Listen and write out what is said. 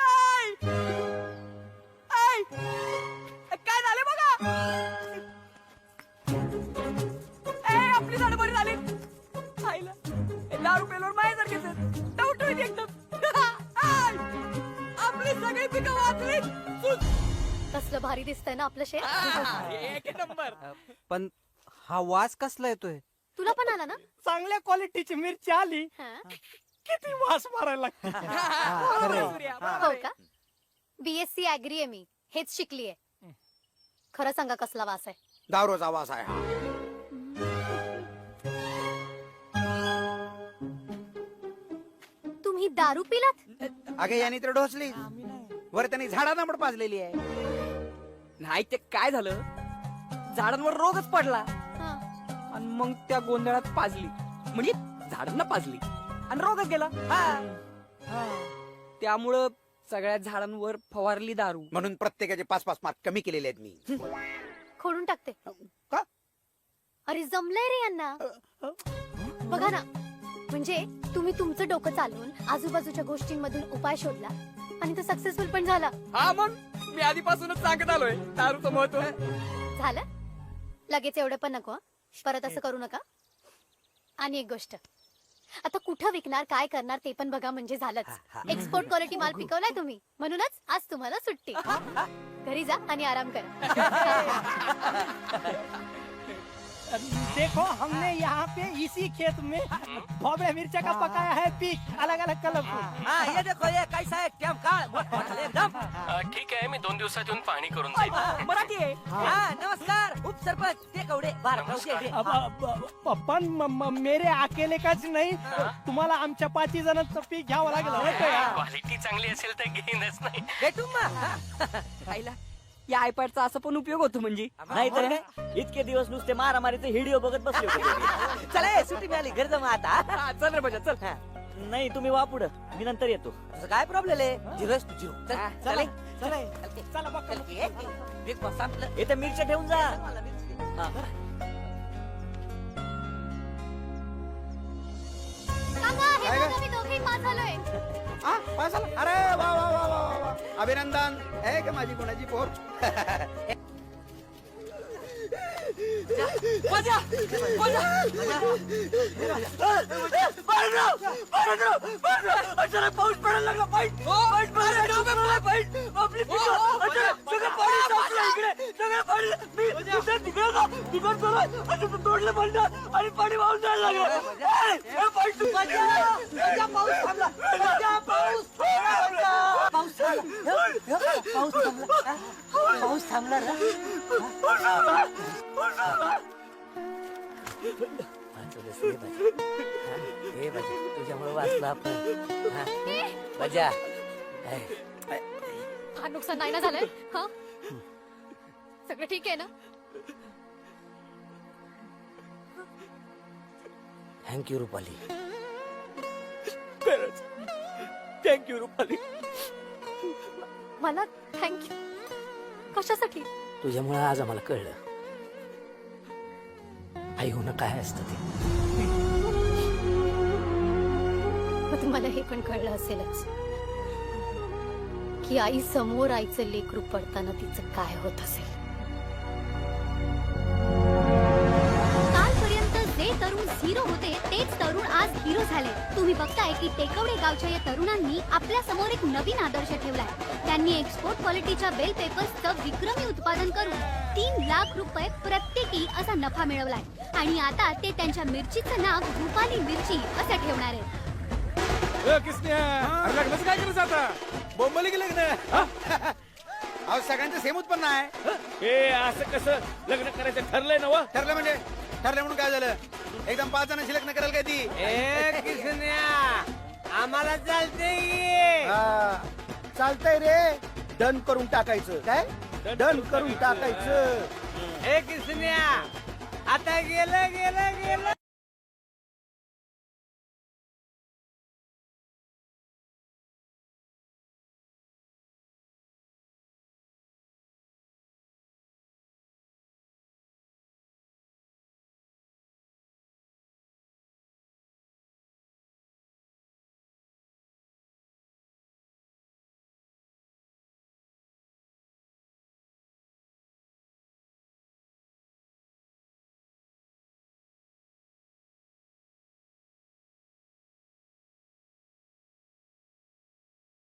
I! I! काय झालं बघा? ए आपली झाडं बरी झाली. आईला ए, दारू पेलोर माझ्यासारखेच टवटवीत एकदम. आय! आपली सगळी पिकं वाचली. कसलं भारी दिसतंय ना आपलं शेत. एक नंबर. पण हा वास कसला येतोय? तुला पण आला ना? चांगल्या क्वालिटीची मिरची आली. हा? वास मारायला लागते बरोबर आहे, सूर्या, बरोबर हो आहे. का बीएससी अॅग्री आहे मी. हेच शिकलीये. खरं सांगा कसला वास आहे? दारूचा वास आहे हा. तुम्ही दारू पिलात? अगे याने तर ढोसली. वर त्यांनी झाडांना पण पाजलेली आहे. नाही ते काय झालं? झाडांवर रोगच पडला. हा. आणि मग त्या गोंधळात पाजली. म्हणजे झाडांना पाजली. आणि रोगच गेला हा. त्यामुळं सगळ्या झाडांवर फवारली दारू. म्हणून प्रत्येकाचे पाच पाच मार्क कमी केलेले आहेत मी. खोडून टाकते. का? अरे जमलंय रे यांना. बघा ना. म्हणजे तुम्ही तुमचं डोकं चालवून आजूबाजूच्या गोष्टींमधून उपाय शोधला आणि तो सक्सेसफुल पण झाला. हा मग? मी आधीपासूनच सांगत आलोय. दारूचं महत्त्व झालं? लगेच एवढं पण नको हं? परत असं करू नका. आणि एक गोष्ट. आता कुठं विकणार काय करणार ते पण बघा म्हणजे झालंच. एक्सपोर्ट क्वालिटी माल पिकवलाय तुम्ही. म्हणूनच आज तुम्हाला सुट्टी. घरी जा आणि आराम करा. देखो हमने यहाँ पे इसी खेत में भोबड़े मिर्चा का पकाया है पीक अलग अलग कलरफुल हा ये देखो ये कैसा है क्या काळ एकदम। ठीक आहे मी दोन दिवसात येऊन पाहणी करून जाईल. मराठी आहे. हा। नमस्कार. उपसरपंच ते कवडे अब- अब- अब- पण म- म- मेरे अकेले काच नाही. तुम्हाला आमच्या पाच जणांचं पीक घ्यावं लागलं. हो का यार? क्वालिटी चांगली असेल तर घेईनच नाही. भेटू मग. आईला या आयपॅडचा असा पण उपयोग होतो म्हणजे. नाही तर काय? इतके दिवस नुसते मारामारीचे व्हिडिओ बघत बसले होते चला सुट्टी मिळाली. घरी जाऊ आता. हा, चल रे बजा चल. नाही तुम्ही वा पुढं. मी नंतर येतो. काय प्रॉब्लेम आहे? Zero zero. चला चला. चला. बघ बिग बॉस संपलं. इथे मिरच्या ठेवून जा. काका, हे बघा, मी दोघेही पास झालोय. हा, पास झाला? अरे वा वा वा, वा. अभिनंदन. हे का माझी कोणाची पोर. पाऊस पडायला लागला पाईट पाईट पडायला पाईट आपली पिकं अचानक सगळं पाणी साचलं इकडे. सगळं पाणी मी तिथे तिकडे होतो तिकडे चालू आणि तिथं तोडलं पडलं आणि पाणी वाहून जायला लागलं. तू बजा बजा, पाऊस थांबला बजा, पाऊस थांबला पाऊस थांबला. पाऊस थांबला पाऊस थांबला रे तुझ्यामुळे वाचला आपण. हा. बजा. हा नुकसान नाही ना झालंय? हा? सगळं ठीक आहे ना? थँक्यू रुपाली खरंच. थँक्यू रुपाली मला थँक्यू कशासाठी? तुझ्यामुळे आज आम्हाला कळलं. आई होणं काय असतं ते. मग तुम्हाला हे पण कळलं असेलच की आई समोर आईचं लेकरू पडताना तिचं काय होत असेल. झिरो होते तेच तरुण आज हिरो झाले. तुम्ही बघताय की टेकवडे गावच्या या तरुणांनी आपल्यासमोर एक नवीन आदर्श ठेवलाय. त्यांनी एक्सपोर्ट क्वालिटीच्या बेल पेपर्सचं विक्रमी उत्पादन करून तीन लाख रुपये प्रत्येकी असा नफा मिळवलाय. आणि आता ते त्यांच्या मिरचीचं नाव रुपाली मिरची असं ठेवणार आहेत. लग्नच काय करायचं आता बोंबली की लग्न अहो सगळ्यांचं सेम उत्पन्न आहे. हे असं कसं लग्न करायचं ठरलंय ना व? ठरलं म्हणजे? ठरलं म्हणून काय झालं? एकदम पाच जणांची लग्न करायला काय ती आम्हाला चालते चालतंय रे. डन करून टाकायचं. काय? डन करून टाकायचं. हे किसन्या आता गेलं गेलं गेलं.